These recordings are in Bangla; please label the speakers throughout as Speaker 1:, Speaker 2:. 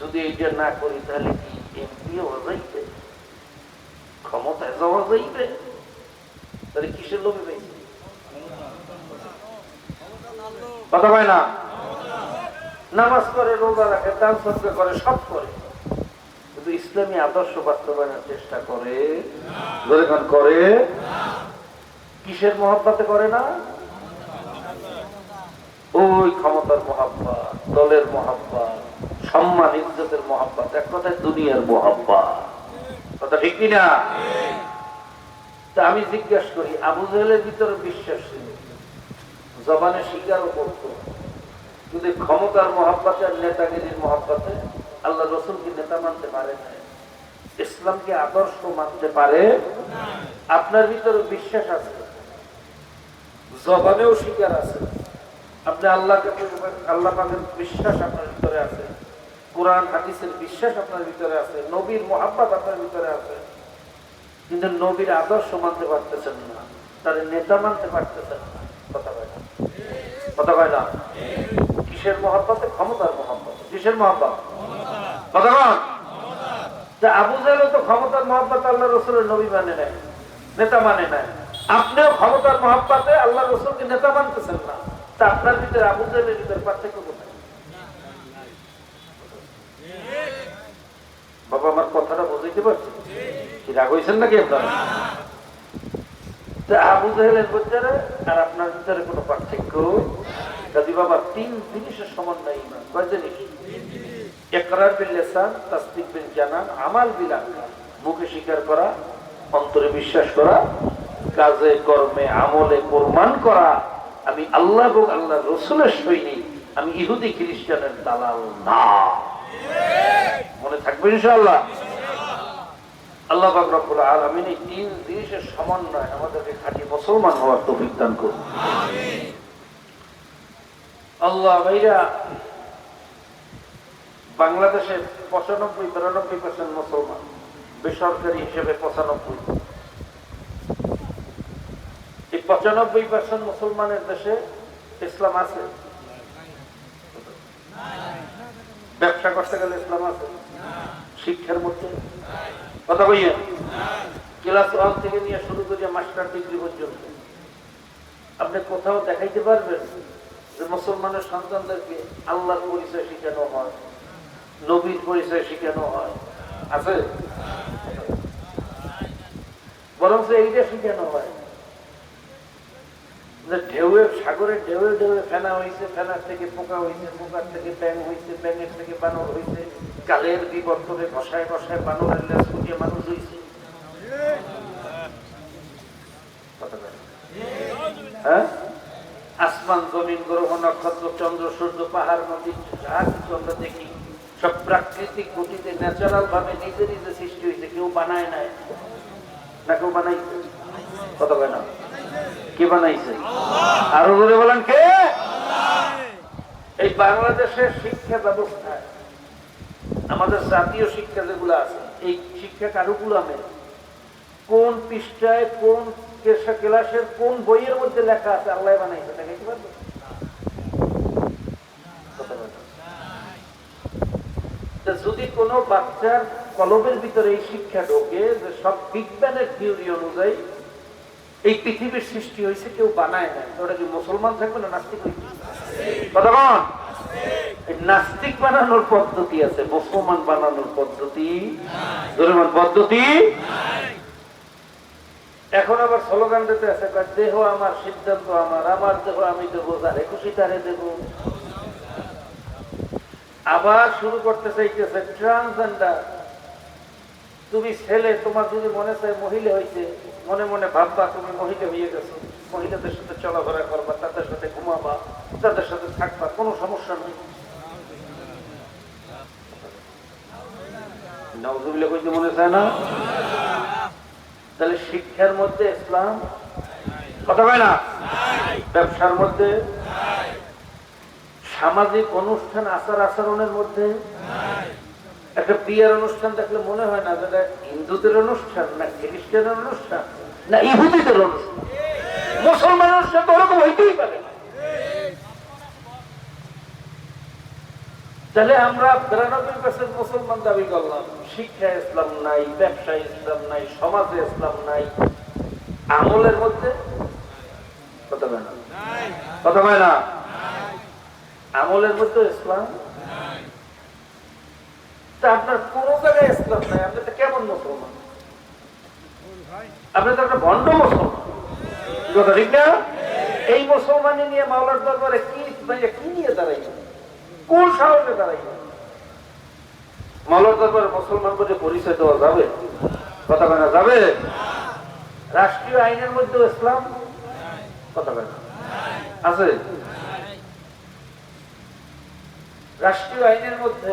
Speaker 1: যদি এইটা না করি, তাহলে কি এমপি হওয়া যাইবে ক্ষমতায় যাওয়া যাইবে তাহলে কিসের লোভে পাইছে কথা হয় না? নামাজ করে রোজা রাখে, দান সজ্জা করে, সব করে। কিন্তু ইসলামী আদর্শ বাস্তবায়নের চেষ্টা করে। করে। কিসের মহাব্বাতে করে না? ওই ক্ষমতার মহাব্বা দলের মহাব্বা সম্মান ইজ্জতের মহাব্বাত, এক কথায় দুনিয়ার মহাব্বা কথা ঠিক কিনা? তা আমি জিজ্ঞাসা করি, আবু জাহেলের ভিতরে বিশ্বাস ছিল জবানে স্বীকারও করত। কিন্তু ক্ষমতার মহাব্বাতে আর নেতাগিরির মহাব্বাতে আল্লাহ রসুলকে নেতা মানতে পারে না, ইসলামকে আদর্শ মানতে পারে আপনার ভিতরে বিশ্বাস আছে? জবানেও স্বীকার আছে। আপনি আল্লাহকে আল্লাহ পাকের বিশ্বাস আপনার ভিতরে আছে। কোরআন, হাদিসের বিশ্বাস আপনার ভিতরে আছে, নবীর মোহাম্মত আপনার ভিতরে আছে, কিন্তু নবীর আদর্শ মানতে পারতেছেন না তার নেতা মানতে পারতেছেন না। কথা কয় না? কথা কয় না? কিসের মহাব্বতে? ক্ষমতার মহাব্বত। কিসের মহাব্বত? কথা কন যে আবু জাহেলও তো ক্ষমতার মহাব্বত আল্লাহ রসুলের নবী মানে নাই, নেতা মানে নাই। আপনিও ক্ষমতার মহাব্বতে আল্লাহ রসুলকে নেতা মানতেছেন না। তা আপনার ভিতরে, আবু জাহেলের ভিতরে পার্থক্য কোথায়? বাবা আমার কথাটা বুঝাইতে পারছি কি রাগ হয়েছেন নাকি আর আপনার ভিতরে কোনো পার্থক্য? বাবা, তিন জিনিসের সমন্বয় ইমান। কয় জিনিস? একরার জানান মুখে স্বীকার করা, অন্তরে বিশ্বাস করা, কাজে, কর্মে, আমলে প্রমাণ করা। আমি আল্লাহ এবং আল্লাহ রসুলের সৈনিক আমি ইহুদি খ্রিস্টানের দালাল না। মনে থাকবে ইনশাআল্লাহ। আল্লাহ রব্বুল আলামিন এই তিন জিনিসের সমন্বয় আমাদেরকে খাঁটি মুসলমান হওয়ার তৌফিক দান করুন। আল্লাহ ভাইরা, বাংলাদেশে পঁচানব্বই, বিরানব্বই পার্সেন্ট মুসলমান, বেসরকারি হিসেবে পঁচানব্বই। এই পঁচানব্বই পার্সেন্ট মুসলমানের দেশে ইসলাম আছে। ব্যবসা করতে গেলে ইসলাম আছে? শিক্ষার মধ্যে? কথা বইয়ে ক্লাস ওয়ান থেকে নিয়ে শুরু করে মাস্টার ডিগ্রি পর্যন্ত। আপনি কোথাও দেখাইতে পারবেন যে মুসলমানের সন্তানদেরকে আল্লাহর পরিচয় শিখানো হয়, নবীর পরিচয় শিখানো হয়। আছে? বরং এইটা শিখানো হয়। যে ঢেউয়ে সাগরের ঢেউয়ে ঢেউয়ে ফেনা হয়েছে ফেনার থেকে পোকা হয়েছে পোকার থেকে ব্যাং হয়েছে ব্যাঙের থেকে বানর হয়েছে কালের বিবর্তনে ঘষায় ঘষায় বানরের লেজ ফুটিয়ে মানুষ হয়েছে হ্যাঁ? আসমান, জমিন, গ্রহ, নক্ষত্র, চন্দ্র, সূর্য, পাহাড়, নদী, যা কিছু আমরা দেখি, সব প্রাকৃতিক গতিতে ন্যাচারাল ভাবে নিজে নিজে সৃষ্টি হয়েছে কেউ বানায় নাই। না কেউ বানাইছে? বলে না? কে বানাইছে? আরও ধরে বলেন কে? এই বাংলাদেশের শিক্ষা ব্যবস্থায় আমাদের জাতীয় শিক্ষা যেগুলো আছে, এই শিক্ষা কারুকুলামে কোন পৃষ্ঠায়, কোন ক্লাসের কোন বইয়ের মধ্যে লেখা আছে, আল্লাহ বানাইছে, দেখাইতে পারবে? যদি কোনো বাচ্চার কলমের ভিতরে এই শিক্ষা ঢোকে যে সব বিজ্ঞানের থিওরি অনুযায়ী এই পৃথিবীর সৃষ্টি হয়েছে, কেউ বানায় না ওটা কি মুসলমান থাকবে না নাস্তিক এই নাস্তিক বানানোর পদ্ধতি আছে। মুসলমান বানানোর পদ্ধতি? পদ্ধতি? এখন আবার স্লোগান দিতে আছে দেহ আমার সিদ্ধান্ত আমার আমার দেহ আমি দেবো, যারে খুশি তারে দেব। আবার শুরু করতে চাইতেছে, ট্রান্সজেন্ডার, তুমি ছেলে, তোমার যদি মনে চায় মহিলা হয়েছে মনে মনে ভাববা, তুমি মহিলা হয়ে গেছো। মহিলাদের সাথে চলাফেরা করবা, তাদের সাথে ঘুমাবা, তাদের সাথে থাকবা, কোনো সমস্যা নেই। তাহলে শিক্ষার মধ্যে ইসলাম? কথা কয় না? ব্যবসার মধ্যে? সামাজিক অনুষ্ঠান আচার আচরণের মধ্যে? একটা বিয়ের অনুষ্ঠান দেখলে মনে হয় না যেটা হিন্দুদের অনুষ্ঠান না খ্রিস্টানের অনুষ্ঠান না ইহুদিদের অনুষ্ঠান। মুসলমান অনুষ্ঠান তো ওরকম হইতেই পারে তাহলে আমরা বিরানব্বই পার্সেন্ট মুসলমান দাবি করলাম শিক্ষা ইসলাম নাই ব্যবসা ইসলাম নাই সমাজে ইসলাম নাই। আমলের মধ্যে কথা না? কথা বলে না? আমলের মধ্যে ইসলাম আপনার কোন জায়গায় ইসলাম নাই, আপনি তো কেমন মুসলমান? আপনি তো একটা ভণ্ড মুসলমান। এই মুসলমানি নিয়ে মাওলার দরবারে কি নিয়ে দাঁড়াইবে কোন সাহসে দাঁড়াইবে মাওলার দরবারে মুসলমান বলে পরিচয় দেওয়া যাবে? কথা কেনা যাবে? রাষ্ট্রীয় আইনের মধ্যে ইসলাম? কথা কেনা আছে? রাষ্ট্রীয় আইনের মধ্যে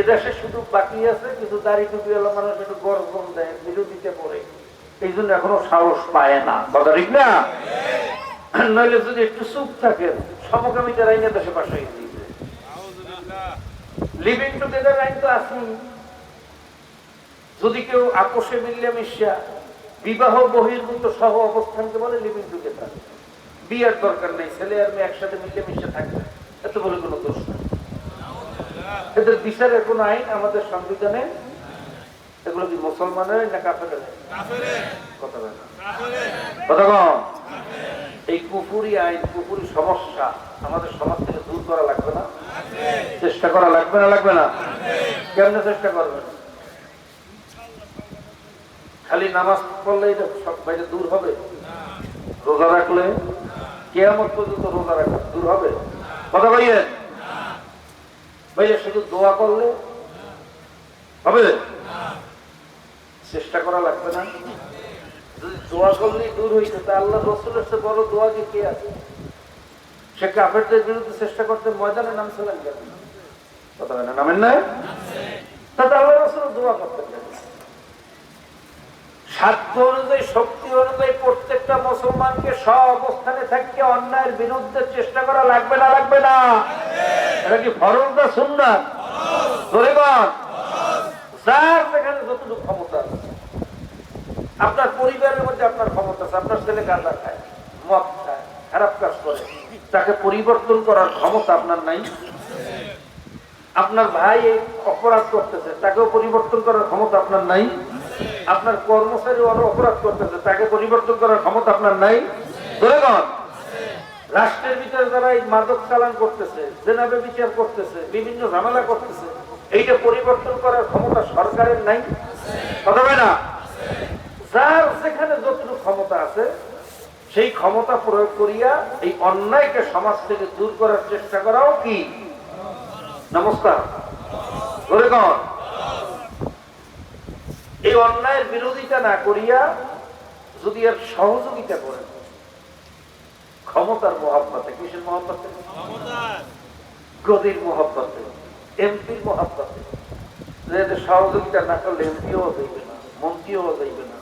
Speaker 1: এদেশে শুধু বাকি আছে কিছু দাড়ি টুপি এলো মানুষ একটু গর্জন দেয় বিরোধিতা করে। এই জন্য এখনও সাহস পায় না। কথা ঠিক না? নইলে যদি একটু চুপ থাকে সমকামিতার আইনে দেশে পাশ হয়ে দিয়েছে লিভিং টুগেদার আইন তো আসেনি যদি কেউ আপোষে মিললে মিশা বিবাহ বহির্ভূত সহ অবস্থানকে বলে লিভিং টুগেদার বিয়ের দরকার নেই ছেলে আর মেয়ে একসাথে মিলে মিশে থাকবে এত বলে কোনো দোষ নেই। এদের বিচারের কোন আইন আমাদের সংবিধানে, এগুলো কি মুসলমানের না কাফের কথা এই কুপুরি আইন কুপুরি সমস্যা আমাদের সমাজ থেকে দূর করা লাগবে না? চেষ্টা করা লাগবে না লাগবে না? কেমনে চেষ্টা করবেন? খালি নামাজ পড়লে এটা সব বাইরে দূর হবে। রোজা রাখলে কেয়ামত পর্যন্ত রোজা রাখলে দূর হবে। কথা বললেন? ভাইয়া, শুধু দোয়া করলে হবে? চেষ্টা করা লাগবে না। যদি দোয়া করলেই দূর হইতো, তা আল্লাহ রসুলের চেয়ে বড় দোয়া কি কে আছে? সে কাফেরদের বিরুদ্ধে চেষ্টা করতে ময়দানে নামছিলেন কেন? কথা না নামেন না তাতে আল্লাহ রসুল দোয়া করতেন কেন? সাধ্য অনুযায়ী, শক্তি অনুযায়ী প্রত্যেকটা মুসলমানকে সব অবস্থানে থাকতে অন্যায়ের বিরুদ্ধে চেষ্টা করা লাগবে না লাগবে না? এটা কি ফরজ না সুন্নাত? ধরে যার যেখানে যতটুকু ক্ষমতা আপনার পরিবারের মধ্যে আপনার ক্ষমতা আছে। আপনার ছেলে গাঁজা খায়, মদ খায়, খারাপ কাজ করে। তাকে পরিবর্তন করার ক্ষমতা আপনার নাই। আপনার ভাই অপরাধ করতেছে, তাকেও পরিবর্তন করার ক্ষমতা আপনার নাই। আপনার কর্মচারী অপরাধ করতেছে, তাকে পরিবর্তন করার ক্ষমতা আপনার নাই। ধরে রাষ্ট্রের ভিতরে যারা এই মাদক চালান করতেছে, জেনাবে বিচার করতেছে, বিভিন্ন ঝামেলা করতেছে, এইটা পরিবর্তন করার ক্ষমতা সরকারের নাই? না? যার যেখানে যতটুকু ক্ষমতা আছে, সেই ক্ষমতা প্রয়োগ করিয়া এই অন্যায়কে সমাজ থেকে দূর করার চেষ্টা করাও কি? নমস্কার। ধরে এই অন্যায়ের বিরোধিতা না করিয়া যদি এর সহযোগিতা করেন ক্ষমতার মহাব্বতে কিসের মহাব্বতে? গদির মহাব্বতে, এমপির মহাব্বতে। সহযোগিতা না করলে এমপিও যাইবে না, মন্ত্রীও যাইবে না,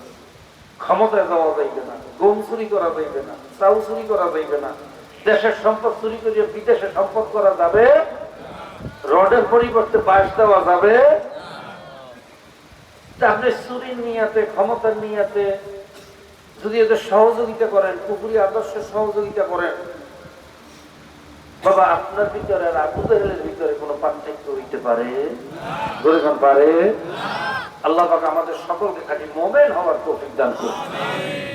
Speaker 1: ক্ষমতায় যাওয়া যাইবে না, গম চুরি করা যাইবে না চাউ চুরি করা যাইবে না, দেশের সম্পদ চুরি করিয়ে বিদেশে সম্পদ করা যাবে? রডের পরিবর্তে বাস দেওয়া যাবে? আপনি চুরির নিয়াতে, ক্ষমতার নিয়াতে যদি এদের সহযোগিতা করেন, পুকুরি আদর্শের সহযোগিতা করেন, বাবা, আপনার ভিতরে আর আবু ভিতরে কোনো পার্থক্য হইতে পারে? পারে? আল্লাহ আমাদের সকলকে খালি মোমেন হওয়ার তৌফিক দান করুন।